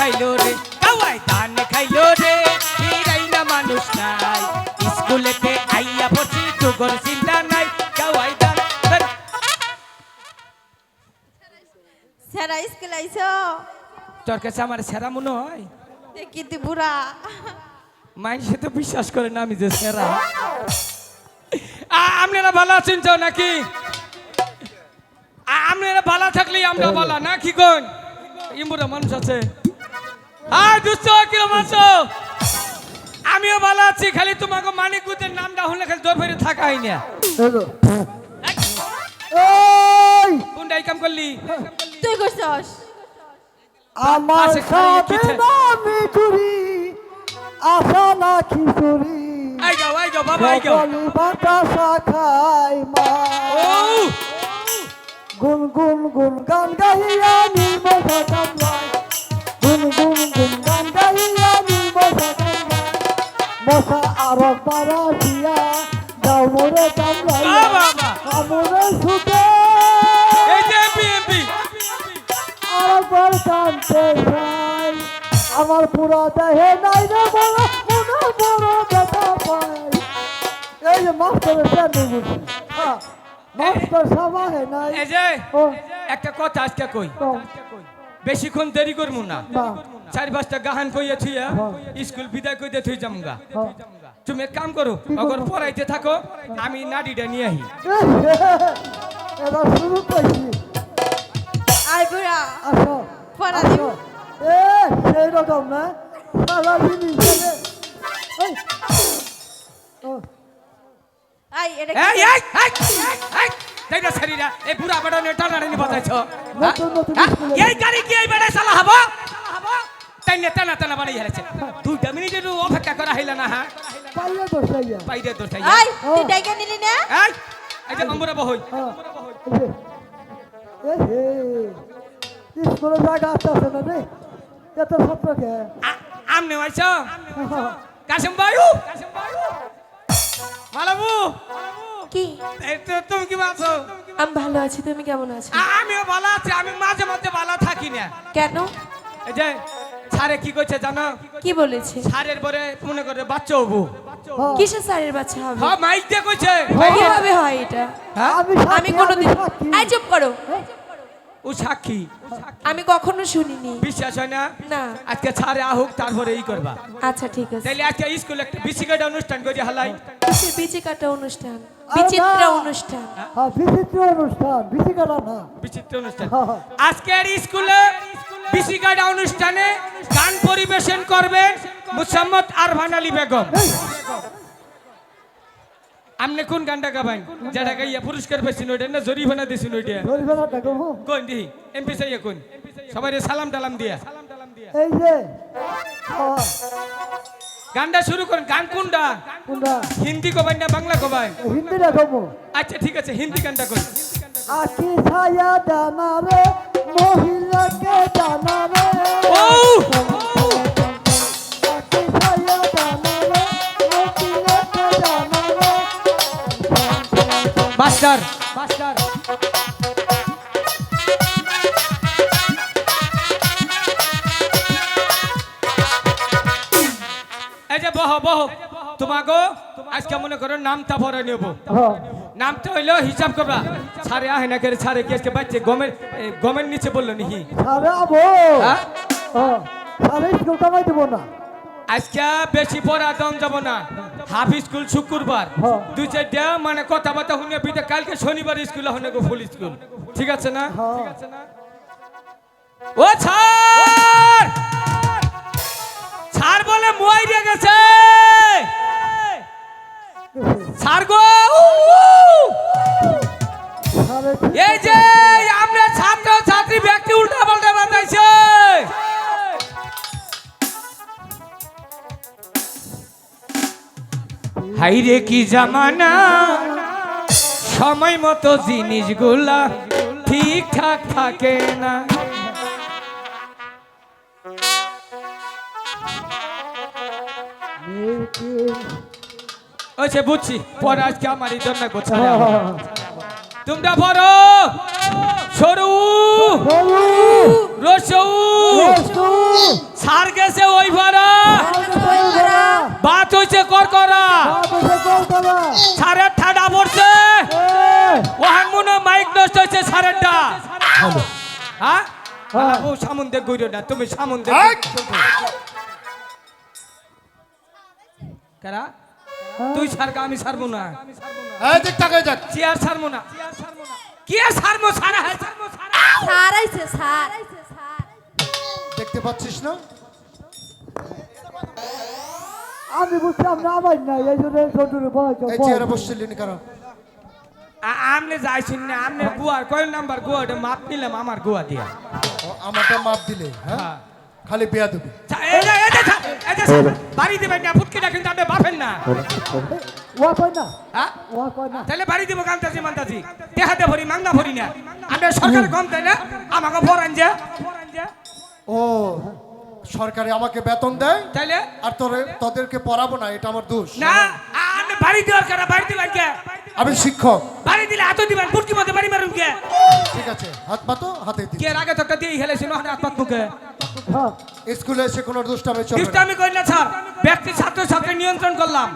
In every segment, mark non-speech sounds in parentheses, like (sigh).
খাইলো রে কাওয়াই ধান খাইলো রে। মানুষ নাই স্কুলেতে আইয়া পড়ছি তোর চিন্তা নাই কাওয়াই ধান। সেরা স্কুল আইছো? তোর কাছে আমার সেরা মনে হয়? দেখি তুই বুড়া। মানুষে তো বিশ্বাস করে না আমি যে সেরা। আ- আপনারা ভালো আছেন তো নাকি? আ- আপনারা ভালো থাকলেই আমরা ভালো না কি কোন? ইমুরা মানুষ আছে। আর দুস্থ কিরম আছো আমিও ভালো আছি খালি তোমাকে মানিক গুদের নামটা হলে খালি দৌড় ফেরে থাকাই না। এই! কোনটাই কাম করলি? তুই করছস? আমার পাশে সাথে। নামি চুরি আশা না খিচুড়ি আই যাও আই যাও বাবা আই যাও। সকলি বাতাসা খাই মা। গুন গুন গুন গান গাইয়া নির্মল মশা আর পারা দিয়া যাও মোরে সুখে আরেকবার কানতে চাই আমার পুরা দেহে নাই রে বড় মনে বড় ব্যথা পাই এই যে মাস্টারের প্যান্ডেল বলছি হ্যাঁ মাস্টার নাই এই যে ও একটা কথা আজকে কই? বেশিক্ষণ দেরি করব না। চারি পাঁচটা গাহান কইয়া থুইয়া। স্কুল বিদায় কইতে থুই যামগা। তুমি এক কাম করো? অগর পড়াইতে থাকো আমি নাডিটা নিয়ে আহি। (laughs) এবার শুরু করছি। আই বুড়া আসো পড়া। দিব। এ সেই রকম না সারা দেবে। এই, আই এটা এই এই এই। এই তাইরা শরীরা? এই বুড়া বড় নে টানাটানি বাজাইছো? হ্যাঁ? এই গাড়ি কি এই বেড়ে চালা হব? তাই তাইনে টানা টানা বাড়ি হেলেছে। হেরেছে দুইটা মিনিটের অপেক্ষা করা হইল না হ্যাঁ? পাইলে তো সেইয়া বাইরে তো তাই তুই ডাইকা নিলি না? এই এই যে আমরা বহই। হ্যাঁ, এই যে, এ হে, স্কুলে জায়গা আসতেছে না রে? এত ছাত্রকে আমনে আইছো? কাশিম বায়ু মালাবু? কি? তুমি কি আছো আমি ভালো আছি তুমি কেমন আছো? আমিও ভালো আছি আমি মাঝে মাঝে ভালো থাকি না। কেন? এই যে স্যারে কি কইছে জানো? কি বলেছে? স্যারের পরে মনে করে বাচ্চা হব। কিসের স্যারের বাচ্চা হবে? হ্যাঁ মাইক দিয়ে কইছে। কীভাবে হয় এটা? আমি আমি কোনোদিন আই চুপ করো। ও সাক্ষী। আমি কখনো শুনিনি। বিশ্বাস হয় না? না। আজকে ছাড়ে আহুক তারপরে ই করবা। আচ্ছা ঠিক আছে। তাইলে আজকে স্কুলে একটা বিসিকাটা অনুষ্ঠান করি হালাই। বিচি কাটা অনুষ্ঠান? বিচিত্র অনুষ্ঠান। হ্যাঁ, বিচিত্র অনুষ্ঠান বিচিকারা না। বিচিত্র অনুষ্ঠান। আজকের স্কুলে বিসিকাটা অনুষ্ঠানে গান পরিবেশন করবেন মুসাম্মদ আরভান আলী বেগম। আপনি কোন গানটা গাবেন যেটা গাইয়া পুরস্কার পেয়েছেন ওইটা না জরিমানা দিয়েছেন ওইটা ধরিবেলা দেখো হো। কোন দিহি? এমপি সাইয়া কোন? সবাই সালাম টালাম দিয়া। এই যে হ্যাঁ, গানটা শুরু করেন। গান কোনটা? কোনটা? হিন্দি কবাই না বাংলা কবাই? হিন্দি না দেখো আচ্ছা ঠিক আছে হিন্দি গানটা কোন আখি ছায়া দানা রে মহিলাকে দানা ও! মাস্টার মাস্টার এই যে বহ বহ। তোমাকে আজকে মনে করো নামটা ভরে নেব। নামটা হইল হিসাব করবা। ছাড়ে আহে না করে ছাড়ে কি আজকে বাচ্চা গমের গমের নিচে বলল নাকি? আবো। হ্যাঁ? কামাই দেবো না। আজকে বেশি পড়া দম যাব না। হাফ স্কুল শুক্রবার। দুই চারটা মানে কথাবার্তা শুনে বিদে কালকে শনিবার স্কুল হনে গো ফুল স্কুল। ঠিক আছে না। ও ছাড়! ছাড় বলে মই দিয়ে গেছে। ছাড় গো। এই যে আমরা ছাত্র ছাত্রী ব্যক্তি উল্টা পাল্টা হাইরে কি জামানা? সময় মতো জিনিসগুলা ঠিকঠাক থাকে না। ওইছে বুঝছি পরে আজকে আমার এই জন্য করছে তোমরা পড়ো। সরু। রসৌ। গেছে ওই ভাড়া বাত হয়েছে কর করা সারের ঠাডা পড়ছে। ওহান মনে মাইক নষ্ট হয়েছে সারেরটা। হ্যাঁ? হ্যাঁ। ও সামন দেখ গইরো না তুমি সামন দেখ কারা? তুই সারকা আমি সারবো না। এই দিক চেয়ার সারবো না। কি আর সারবো সারা হ্যাঁ? সারবো সারা। দেখতে পাচ্ছিস না? আমি বুঝলাম না আমার না এই জন্য ছোটুর বয়স এই চেয়ারে বসছিলি নি কারণ আমনে যাইছিন না আমনে গুয়ার কয় নাম্বার গুয়াটা মাপ নিলাম আমার গুয়া দিয়া। আমারটা মাপ দিলে হ্যাঁ? হ্যাঁ। খালি বিয়া দেবে ছা- এই যে- এই যে ছা- এই যে বাড়ি দিবেন না ফুটকিটা কিন্তু আপনি বাপেন না। ও কয় না? হ্যাঁ? ও কয় না? তাহলে বাড়ি দিব কান্তাজি মান্তাজি। দেহাতে ভরি মাংনা ভরি না। আমরা সরকার কম তাই না? আমাকে ভরান যে। ও সরকারি আমাকে বেতন দেয় তাইলে? আর তোরে তোদেরকে পড়াবো না এটা আমার দোষ। না আপনি বাড়ি দেওয়ার কারা বাড়ি দিবেন কে? আমি শিক্ষক। বাড়ি দিলে হাতও দিবেন ফুটকি মধ্যে বাড়ি মারুন কে? ঠিক আছে হাত পাতো হাতে দি কে আগে তো একটা দিয়ে হেলেছিল হাত পাত মুখে হ্যাঁ স্কুলে এসে কোনো দুষ্টামি চলবে দুষ্টামি করি না স্যার। ব্যক্তি ছাত্র ছাত্রী নিয়ন্ত্রণ করলাম।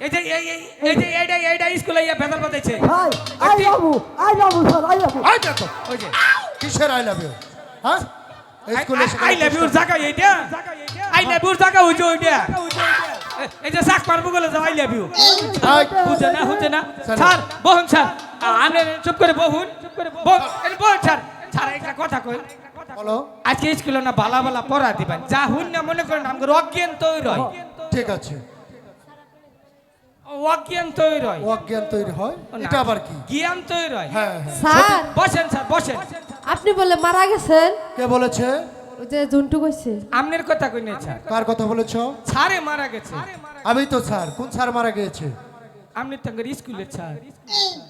এই যে এই এই- এই যে এইটা এইটা স্কুলে ইয়ে বাতাইছে hi I love you I love you sir I love you I দেখো ওই যে কিসের আই লাভ ইউ? হ্যাঁ? আই লাভ ইউর জায়গা এইটা আই লাভ ইউর জায়গা ওই যে ওইটা এই যে শাক মারবো বলে যাও আই লাভ ইউ বুঝে না বুঝে না। স্যার। বহুন স্যার। আমি চুপ করে বহুন। বহুন এই বহুন স্যার। স্যার একটা কথা কই। বলো। আজকে স্কুলে না বালা বালা পড়া দিবেন। যা হুন না মনে করেন আমাকে অজ্ঞান তৈরি হয় ঠিক আছে। অজ্ঞান তৈরি হয় অজ্ঞান তৈরি হয়। এটা আবার কি? জ্ঞান তৈরি হয় হ্যাঁ হ্যাঁ। স্যার। বসেন স্যার বসেন। আপনি বলে মারা গেছেন? কে বলেছে? ওই যে জন্টু কইছে। আমনের কথা কই নাই স্যার? কার কথা বলেছ? ছাড়ে মারা গেছে। আমি তো স্যার। কোন স্যার মারা গিয়েছে? আমনের তাঙ্গের স্কুলের স্যার।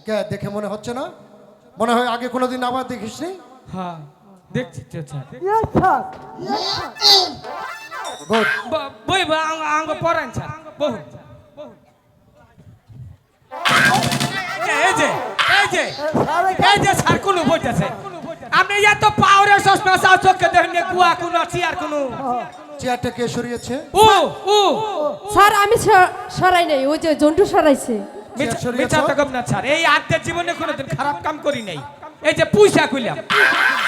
কে দেখে মনে হচ্ছে না? মনে হয় আগে কোনোদিন আবার দেখিস নি? হ্যাঁ দেখছি তো স্যার। ইয়েস স্যার গুড বই বা আঙ্গ আঙ্গ পড়ান স্যার। বহু এই যে এই যে এই যে স্যার কোন বইতেছে আপনি এত পাওয়ারের চশমা চাও চোখে দেখেন কুয়া কোন চেয়ার কোন। চেয়ারটা কে সরিয়েছে? ও ও। স্যার আমি সরাই নাই ওই যে জন্টু সরাইছে। মিথ্যা তো কম না স্যার। এই আত্মের জীবনে কোনোদিন খারাপ কাম করি নাই। এই যে পয়সা কইলাম।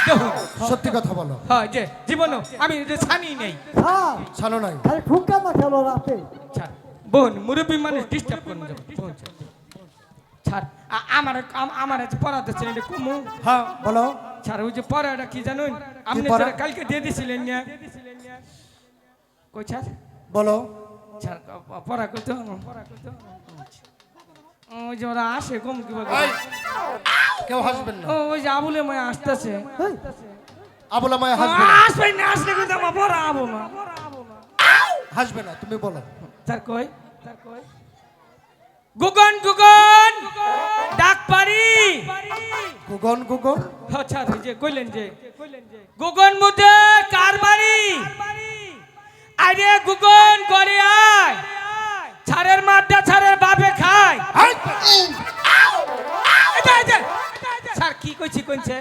দেখুন। সত্যি কথা বলো। হ্যাঁ যে জীবনে আমি যে ছানি নেই। স্যার ছানো নাই। খালি ঠুকা না খেলো রাতে। ছাড় বোন মুরব্বী মানুষ ডিস্টার্ব করুন বোন ছাড়। ছাড় আমার আম- আমার পড়াতে ছিল এটা কুমু। হ্যাঁ বলো। ছাড় ওই যে পড়াটা কি জানুন? আপনি? কালকে দিয়ে দিছিলেন না? কই ছাড়? বলো। প- পড়া করতে পড়া করতে ওই যে ওরা আসে কম কি কেউ হাসবেন না। ও ওই যে আবুলে মায় আসতেছে। আবুলা মায়া হাসবে আসবে না আসলে কিন্তু আমার পড়া আবু হাসবে না তুমি বলো। স্যার কই? স্যার কই? গুগন! গুগন! ডাক পারি। গুগন গুগন। আচ্ছা ওই যে কইলেন যে গুগন মুদে কার বাড়ি? আরে গুগন করে আয়। ছাড়ের মাঠটা ছাড়ের বাপে খায়। এই স্যার কি কইছি কইছে?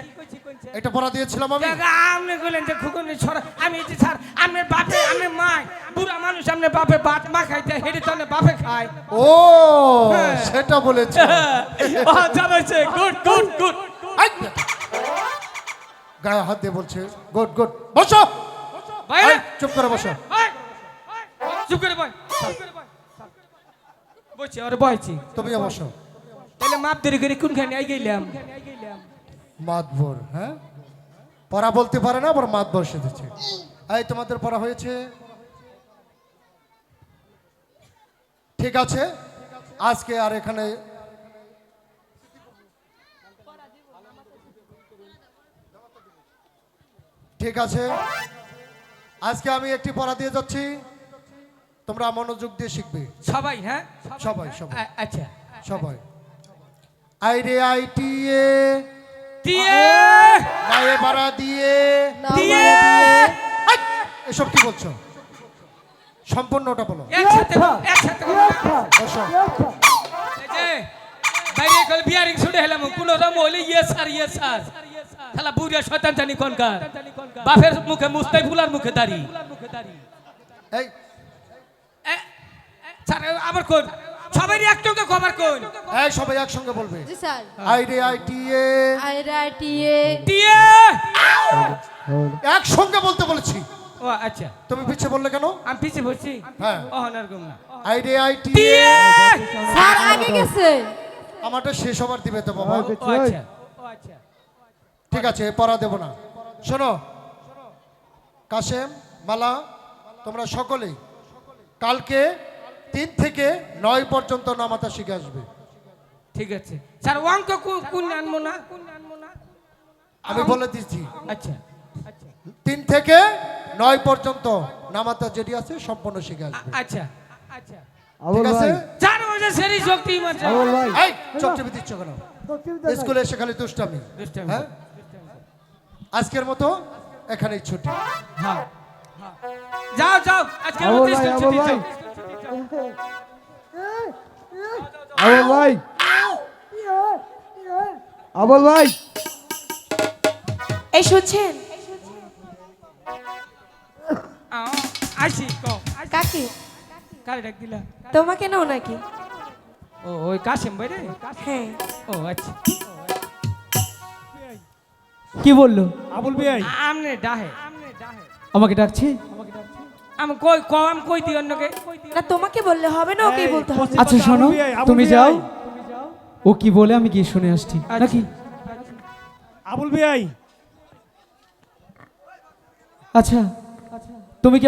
এটা পড়া দিয়েছিলাম আমি। আপনি কইলেন যে খুকুন ছড়া আমি যে স্যার আপনার বাপে আপনার মা বুড়া মানুষ আপনার বাপে ভাত মা খাইতে হেঁটে তো আপনার বাপে খায়। ও সেটা বলেছে। জানাইছে গুড গুড গুড। এই, গায়ে হাত দিয়ে বলছে গুড গুড। বসো! ভাই চুপ করে বসো। চুপ করে বয় বলছি ওরে বয়ছি। তুমিও বসো। তাহলে মাপ দেরি করে কোনখানে আই গেলাম? মাতবর হ্যাঁ? পড়া বলতে পারে না আবার মাতবর সেধেছে এই তোমাদের পড়া হয়েছে? ঠিক আছে? আজকে আর এখানে ঠিক আছে? আজকে আমি একটি পড়া দিয়ে যাচ্ছি। তোমরা মনোযোগ দিয়ে শিখবে। সবাই হ্যাঁ? সবাই সবাই। আচ্ছা। সবাই। আই রে আই টি এ দিয়ে। নায়ে বাড়া দিয়ে। দিয়ে! এসব কি বলছো? সম্পূর্ণটা বলো। একসাথে একসাথে ইয়েস স্যার ইয়েস বাইরে কল বিয়ারিং হেলাম কোন স্যার শালা বুড়িয়া শয়তান জানি কোনকার বাপের মুখে মুস্তাই ফুলার মুখে দাড়ি। এই। এ, এ, আবার কোন সবারই একটুকে খবর কোন এই সবাই একসঙ্গে বলবে। জি স্যার। আই রে আই টি এ আই রাইটিয়ে টিয়ে একসঙ্গে বলতে বলেছি। ও আচ্ছা। তুমি পিছিয়ে বললে কেন? আমি পিছিয়ে বলছি। হ্যাঁ। ও হনার গুম না। আই রে আই টি এ স্যার আগে গেছে। আমারটা শেষ হবার দিবে তো বাবা। ও আচ্ছা। ও আচ্ছা। ঠিক আছে পড়া দেব না। শোনো। কাশেম মালা তোমরা সকলেই কালকে তিন থেকে নয় পর্যন্ত নামাতা শিখে আসবে। ঠিক আছে। স্যার অঙ্ক কোন আনব না কোন আনব না? আমি বলে দিচ্ছি। আচ্ছা। আচ্ছা তিন থেকে নয় পর্যন্ত নামাতা যেটি আছে সম্পূর্ণ শিখে আসবে। আচ্ছা। আচ্ছা ঠিক আছে? চার বছর সেরি শক্তি মাত্রা। এই চোখ দিচ্ছ কেন? স্কুলে এসে খালি দুষ্টামি। দুষ্টামি। হ্যাঁ? আজকের মতো এখানেই ছুটি। হ্যাঁ। যাও যাও আজকে আবুল আমাদের ভাই, স্কুল ছুটি ভাই। যাও। আবুল ভাই। আবুল ভাই। এই শুনছেন? আইসি কও কাকে কারে ডাক দিলা? তোমাকে নাও নাকি? ও ওই কাশেম ভাই রে? হ্যাঁ। ও আচ্ছা। কি বলল? আবুল ভাই। আমনে ডাহে। আমনে ডাহে। আমাকে ডাকছে? আমি কই কও আমি কই দিই অন্যকে? না তোমাকে বললে হবে না ওকেই বলতে হবে। আচ্ছা শোনো তুমি যাও। ও কি বলে? আমি গিয়ে শুনে আসছি। নাকি? আবুল ভাই আচ্ছা তুমি কি